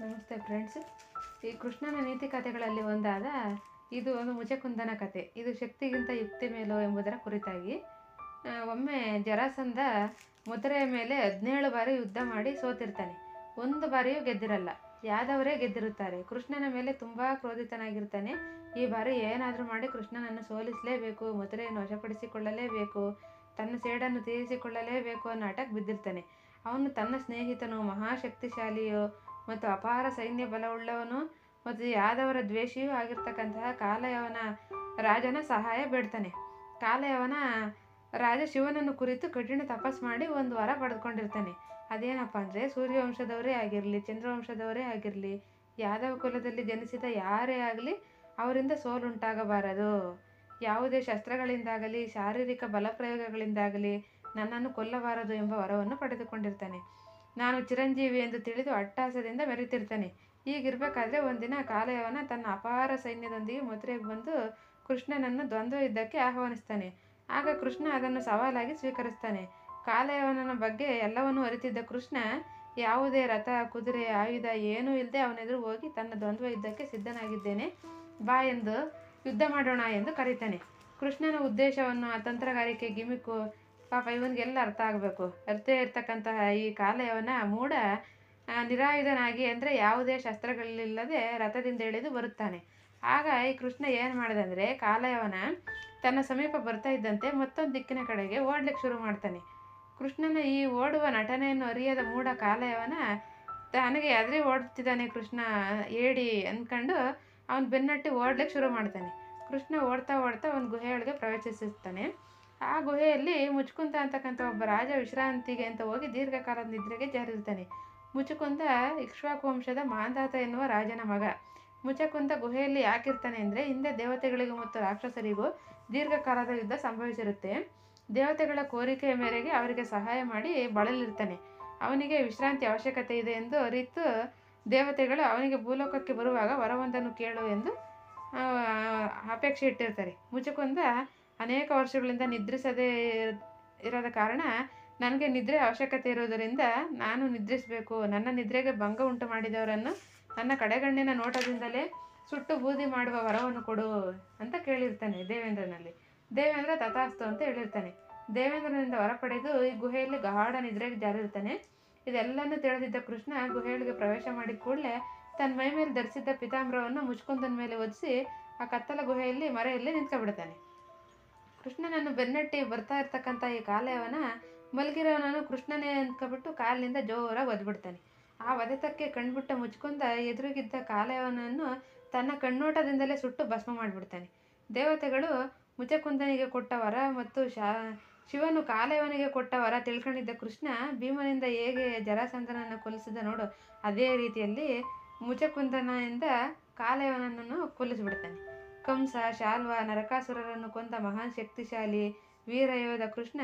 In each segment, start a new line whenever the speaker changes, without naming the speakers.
ನಮಸ್ತೆ ಫ್ರೆಂಡ್ಸ್ ಈ ಕೃಷ್ಣನ ನೀತಿ ಕಥೆಗಳಲ್ಲಿ ಒಂದಾದ ಇದು ಒಂದು ಮುಜಕುಂದನ ಕತೆ ಇದು ಶಕ್ತಿಗಿಂತ ಯುಕ್ತಿ ಮೇಲೋ ಎಂಬುದರ ಕುರಿತಾಗಿ. ಒಮ್ಮೆ ಜರಾಸಂಧ ಮುದ್ರೆಯ ಮೇಲೆ ಹದಿನೇಳು ಬಾರಿ ಯುದ್ಧ ಮಾಡಿ ಸೋತಿರ್ತಾನೆ. ಒಂದು ಬಾರಿಯೂ ಗೆದ್ದಿರಲ್ಲ. ಯಾದವರೇ ಗೆದ್ದಿರುತ್ತಾರೆ. ಕೃಷ್ಣನ ಮೇಲೆ ತುಂಬ ಕ್ರೋಧಿತನಾಗಿರ್ತಾನೆ. ಈ ಬಾರಿ ಏನಾದರೂ ಮಾಡಿ ಕೃಷ್ಣನನ್ನು ಸೋಲಿಸಲೇಬೇಕು, ಮುದ್ರೆಯನ್ನು ವಶಪಡಿಸಿಕೊಳ್ಳಲೇಬೇಕು, ತನ್ನ ಸೇಡನ್ನು ತೀರಿಸಿಕೊಳ್ಳಲೇಬೇಕು ಅನ್ನೋ ಆಟಕ್ಕೆ ಬಿದ್ದಿರ್ತಾನೆ. ಅವನು ತನ್ನ ಸ್ನೇಹಿತನು, ಮಹಾಶಕ್ತಿಶಾಲಿಯು ಮತ್ತು ಅಪಾರ ಸೈನ್ಯ ಬಲವುಳ್ಳವನು ಮತ್ತು ಯಾದವರ ದ್ವೇಷಿಯೂ ಆಗಿರ್ತಕ್ಕಂತಹ ಕಾಲಯವನ ರಾಜನ ಸಹಾಯ ಬೇಡ್ತಾನೆ. ಕಾಲಯವನ ರಾಜ ಶಿವನನ್ನು ಕುರಿತು ಕಠಿಣ ತಪಸ್ ಮಾಡಿ ಒಂದು ವಾರ ಪಡೆದುಕೊಂಡಿರ್ತಾನೆ. ಅದೇನಪ್ಪ ಅಂದರೆ ಸೂರ್ಯವಂಶದವರೇ ಆಗಿರಲಿ, ಚಂದ್ರವಂಶದವರೇ ಆಗಿರಲಿ, ಯಾದವ ಕುಲದಲ್ಲಿ ಜನಿಸಿದ ಯಾರೇ ಆಗಲಿ ಅವರಿಂದ ಸೋಲುಂಟಾಗಬಾರದು. ಯಾವುದೇ ಶಸ್ತ್ರಗಳಿಂದಾಗಲಿ, ಶಾರೀರಿಕ ಬಲಪ್ರಯೋಗಗಳಿಂದಾಗಲಿ ನನ್ನನ್ನು ಕೊಲ್ಲಬಾರದು ಎಂಬ ವರವನ್ನು ಪಡೆದುಕೊಂಡಿರ್ತಾನೆ. ನಾನು ಚಿರಂಜೀವಿ ಎಂದು ತಿಳಿದು ಅಟ್ಟಾಸದಿಂದ ಮೆರೆತಿರ್ತಾನೆ. ಹೀಗಿರ್ಬೇಕಾದ್ರೆ ಒಂದಿನ ಕಾಲಯವನ ತನ್ನ ಅಪಾರ ಸೈನ್ಯದೊಂದಿಗೆ ಮಥುರೆಗೆ ಬಂದು ಕೃಷ್ಣನನ್ನು ದ್ವಂದ್ವ ಯುದ್ಧಕ್ಕೆ ಆಹ್ವಾನಿಸ್ತಾನೆ. ಆಗ ಕೃಷ್ಣ ಅದನ್ನು ಸವಾಲಾಗಿ ಸ್ವೀಕರಿಸ್ತಾನೆ. ಕಾಲಯವನ ಬಗ್ಗೆ ಎಲ್ಲವನ್ನೂ ಅರಿತಿದ್ದ ಕೃಷ್ಣ, ಯಾವುದೇ ರಥ, ಕುದುರೆ, ಆಯುಧ ಏನೂ ಇಲ್ಲದೆ ಅವನೆದುರು ಹೋಗಿ ತನ್ನ ದ್ವಂದ್ವ ಯುದ್ಧಕ್ಕೆ ಸಿದ್ಧನಾಗಿದ್ದೇನೆ. ಬಾ ಎಂದು ಯುದ್ಧ ಮಾಡೋಣ ಎಂದು ಕರೀತಾನೆ. ಕೃಷ್ಣನ ಉದ್ದೇಶವನ್ನು ಆ ತಂತ್ರಗಾರಿಕೆ ಗಿಮಿಕ್ಕು ಪಾಪ ಇವನಿಗೆಲ್ಲ ಅರ್ಥ ಆಗಬೇಕು. ಅರ್ಥ ಇರ್ತಕ್ಕಂತಹ ಈ ಕಾಲಯವನ ಆ, ನಿರಾಯುಧನಾಗಿ ಅಂದರೆ ಯಾವುದೇ ಶಸ್ತ್ರಗಳಿಲ್ಲದೆ ರಥದಿಂದ ಇಳಿದು ಬರುತ್ತಾನೆ. ಆಗ ಈ ಕೃಷ್ಣ ಏನು ಮಾಡಿದಂದರೆ ಕಾಲಯವನ ತನ್ನ ಸಮೀಪ ಬರ್ತಾ ಇದ್ದಂತೆ ಮತ್ತೊಂದು ದಿಕ್ಕಿನ ಕಡೆಗೆ ಓಡ್ಲಿಕ್ಕೆ ಶುರು ಮಾಡ್ತಾನೆ. ಕೃಷ್ಣನ ಈ ಓಡುವ ನಟನೆಯನ್ನು ಅರಿಯದ ಮೂಢ ಕಾಲಯವನ ತನಗೆ ಎದುರಿ ಓಡ್ತಿದ್ದಾನೆ ಕೃಷ್ಣ ಏಡಿ ಅಂದ್ಕೊಂಡು ಅವನು ಬೆನ್ನಟ್ಟಿ ಓಡ್ಲಿಕ್ಕೆ ಶುರು ಮಾಡ್ತಾನೆ. ಕೃಷ್ಣ ಓಡ್ತಾ ಓಡ್ತಾ ಒಂದು ಗುಹೆಯೊಳಗೆ ಪ್ರವೇಶಿಸುತ್ತಾನೆ. ಆ ಗುಹೆಯಲ್ಲಿ ಮುಚ್ಕುಂದ ಅಂತಕ್ಕಂಥ ಒಬ್ಬ ರಾಜ ವಿಶ್ರಾಂತಿಗೆ ಅಂತ ಹೋಗಿ ದೀರ್ಘಕಾಲದ ನಿದ್ರೆಗೆ ಜಾರಿರ್ತಾನೆ. ಮುಚುಕುಂದ ಇಕ್ಷ್ವಾಕು ವಂಶದ ಮಾಂಧಾತ ಎನ್ನುವ ರಾಜನ ಮಗ. ಮುಚಕುಂದ ಗುಹೆಯಲ್ಲಿ ಯಾಕಿರ್ತಾನೆ ಅಂದರೆ ಹಿಂದೆ ದೇವತೆಗಳಿಗೂ ಮತ್ತು ರಾಕ್ಷಸರಿಗೂ ದೀರ್ಘಕಾಲದ ಯುದ್ಧ ಸಂಭವಿಸಿರುತ್ತೆ. ದೇವತೆಗಳ ಕೋರಿಕೆಯ ಮೇರೆಗೆ ಅವರಿಗೆ ಸಹಾಯ ಮಾಡಿ ಬಳಲಿರ್ತಾನೆ. ಅವನಿಗೆ ವಿಶ್ರಾಂತಿ ಅವಶ್ಯಕತೆ ಇದೆ ಎಂದು ಅರಿತು ದೇವತೆಗಳು ಅವನಿಗೆ ಭೂಲೋಕಕ್ಕೆ ಬರುವಾಗ ವರವೊಂದನ್ನು ಕೇಳು ಎಂದು ಅಪೇಕ್ಷೆ ಇಟ್ಟಿರ್ತಾರೆ. ಮುಚುಕುಂದ ಅನೇಕ ವರ್ಷಗಳಿಂದ ನಿದ್ರಿಸದೇ ಇರೋದ ಕಾರಣ ನನಗೆ ನಿದ್ರೆ ಅವಶ್ಯಕತೆ ಇರೋದರಿಂದ ನಾನು ನಿದ್ರಿಸಬೇಕು. ನನ್ನ ನಿದ್ರೆಗೆ ಭಂಗ ಉಂಟು ಮಾಡಿದವರನ್ನು ನನ್ನ ಕಡೆಗಣ್ಣಿನ ನೋಟದಿಂದಲೇ ಸುಟ್ಟು ಬೂದಿ ಮಾಡುವ ವರವನ್ನು ಕೊಡು ಅಂತ ಕೇಳಿರ್ತಾನೆ ದೇವೇಂದ್ರನಲ್ಲಿ. ದೇವೇಂದ್ರ ತಥಾಸ್ತು ಅಂತ ಹೇಳಿರ್ತಾನೆ. ದೇವೇಂದ್ರನಿಂದ ವರ ಪಡೆದು ಈ ಗುಹೆಯಲ್ಲಿ ಗಾಢ ನಿದ್ರೆಗೆ ಜಾರಿರ್ತಾನೆ. ಇದೆಲ್ಲನೂ ತಿಳಿದಿದ್ದ ಕೃಷ್ಣ ಗುಹೆಯೊಳಗೆ ಪ್ರವೇಶ ಮಾಡಿದ ಕೂಡಲೇ ತನ್ನ ಮೈ ಮೇಲೆ ಧರಿಸಿದ್ದ ಪಿತಾಮ್ರವನ್ನು ಮುಚ್ಕುಂದನ ಮೇಲೆ ಒದಿಸಿ ಆ ಕತ್ತಲ ಗುಹೆಯಲ್ಲಿ ಮರೆಯಲ್ಲಿ ನಿಂತ್ಕೊಬಿಡ್ತಾನೆ ಕೃಷ್ಣನನ್ನು ಬೆನ್ನಟ್ಟಿ ಬರ್ತಾ ಇರ್ತಕ್ಕಂಥ ಈ ಕಾಲಯವನ ಮಲಗಿರೋನನ್ನು ಕೃಷ್ಣನೇ ಅಂದ್ಕೊಬಿಟ್ಟು ಕಾಲಿನಿಂದ ಜೋರಾಗಿ ಒದ್ಬಿಡ್ತಾನೆ. ಆ ಒದೆತಕ್ಕೆ ಕಣ್ಬಿಟ್ಟ ಮುಚ್ಕೊಂಡ ಎದುರಿಗಿದ್ದ ಕಾಲವನನ್ನು ತನ್ನ ಕಣ್ಣೋಟದಿಂದಲೇ ಸುಟ್ಟು ಭಸ್ಮ ಮಾಡಿಬಿಡ್ತಾನೆ. ದೇವತೆಗಳು ಮುಚಕುಂದನಿಗೆ ಕೊಟ್ಟ ವರ ಮತ್ತು ಶಾ, ಶಿವನು ಕಾಲಯವನಿಗೆ ಕೊಟ್ಟ ವರ ತಿಳ್ಕೊಂಡಿದ್ದ ಕೃಷ್ಣ ಭೀಮನಿಂದ ಹೇಗೆ ಜರಾಸಂಧನನ್ನು ಕೊಲಿಸಿದ ನೋಡು, ಅದೇ ರೀತಿಯಲ್ಲಿ ಮುಚಕುಂದನಿಂದ ಕಾಲಯವನನ್ನು ಕೊಲ್ಲಿಸಿಬಿಡ್ತಾನೆ. ಕಂಸ ಶಾಲ್ವ ನರಕಾಸುರರನ್ನು ಕೊಂದ ಮಹಾನ್ ಶಕ್ತಿಶಾಲಿ ವೀರಯೋಧ ಕೃಷ್ಣ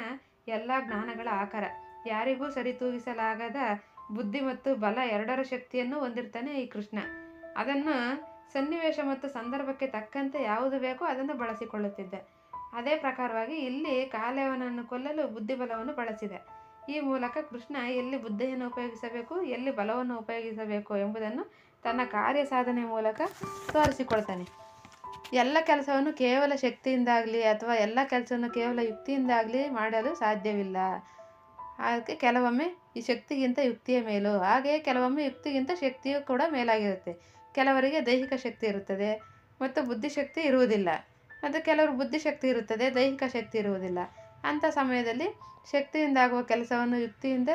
ಎಲ್ಲ ಜ್ಞಾನಗಳ ಆಕಾರ. ಯಾರಿಗೂ ಸರಿತೂಗಿಸಲಾಗದ ಬುದ್ಧಿ ಮತ್ತು ಬಲ ಎರಡರ ಶಕ್ತಿಯನ್ನು ಹೊಂದಿರ್ತಾನೆ ಈ ಕೃಷ್ಣ. ಅದನ್ನು ಸನ್ನಿವೇಶ ಮತ್ತು ಸಂದರ್ಭಕ್ಕೆ ತಕ್ಕಂತೆ ಯಾವುದು ಬೇಕೋ ಅದನ್ನು ಬಳಸಿಕೊಳ್ಳುತ್ತಿದ್ದ. ಅದೇ ಪ್ರಕಾರವಾಗಿ ಇಲ್ಲಿ ಕಾಲೇವನನ್ನು ಕೊಲ್ಲಲು ಬುದ್ಧಿಬಲವನ್ನು ಬಳಸಿದೆ. ಈ ಮೂಲಕ ಕೃಷ್ಣ ಎಲ್ಲಿ ಬುದ್ಧಿಯನ್ನು ಉಪಯೋಗಿಸಬೇಕು, ಎಲ್ಲಿ ಬಲವನ್ನು ಉಪಯೋಗಿಸಬೇಕು ಎಂಬುದನ್ನು ತನ್ನ ಕಾರ್ಯ ಸಾಧನೆ ಮೂಲಕ ತೋರಿಸಿಕೊಳ್ತಾನೆ. ಎಲ್ಲ ಕೆಲಸವನ್ನು ಕೇವಲ ಶಕ್ತಿಯಿಂದಾಗಲಿ ಅಥವಾ ಎಲ್ಲ ಕೆಲಸವನ್ನು ಕೇವಲ ಯುಕ್ತಿಯಿಂದಾಗಲಿ ಮಾಡಲು ಸಾಧ್ಯವಿಲ್ಲ. ಅದಕ್ಕೆ ಕೆಲವೊಮ್ಮೆ ಈ ಶಕ್ತಿಗಿಂತ ಯುಕ್ತಿಯ ಮೇಲು. ಹಾಗೆಯೇ ಕೆಲವೊಮ್ಮೆ ಯುಕ್ತಿಗಿಂತ ಶಕ್ತಿಯು ಕೂಡ ಮೇಲಾಗಿರುತ್ತೆ. ಕೆಲವರಿಗೆ ದೈಹಿಕ ಶಕ್ತಿ ಇರುತ್ತದೆ ಮತ್ತು ಬುದ್ಧಿಶಕ್ತಿ ಇರುವುದಿಲ್ಲ. ಮತ್ತು ಕೆಲವರು ಬುದ್ಧಿಶಕ್ತಿ ಇರುತ್ತದೆ, ದೈಹಿಕ ಶಕ್ತಿ ಇರುವುದಿಲ್ಲ. ಅಂಥ ಸಮಯದಲ್ಲಿ ಶಕ್ತಿಯಿಂದಾಗುವ ಕೆಲಸವನ್ನು ಯುಕ್ತಿಯಿಂದ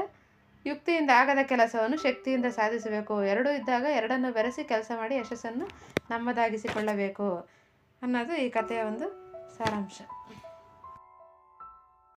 ಯುಕ್ತಿಯಿಂದ ಆಗದ ಕೆಲಸವನ್ನು ಶಕ್ತಿಯಿಂದ ಸಾಧಿಸಬೇಕು. ಎರಡೂ ಇದ್ದಾಗ ಎರಡನ್ನು ಬೆರೆಸಿ ಕೆಲಸ ಮಾಡಿ ಯಶಸ್ಸನ್ನು ನಮ್ಮದಾಗಿಸಿಕೊಳ್ಳಬೇಕು. ಅನ್ನೋದು ಈ ಕಥೆಯ ಒಂದು ಸಾರಾಂಶ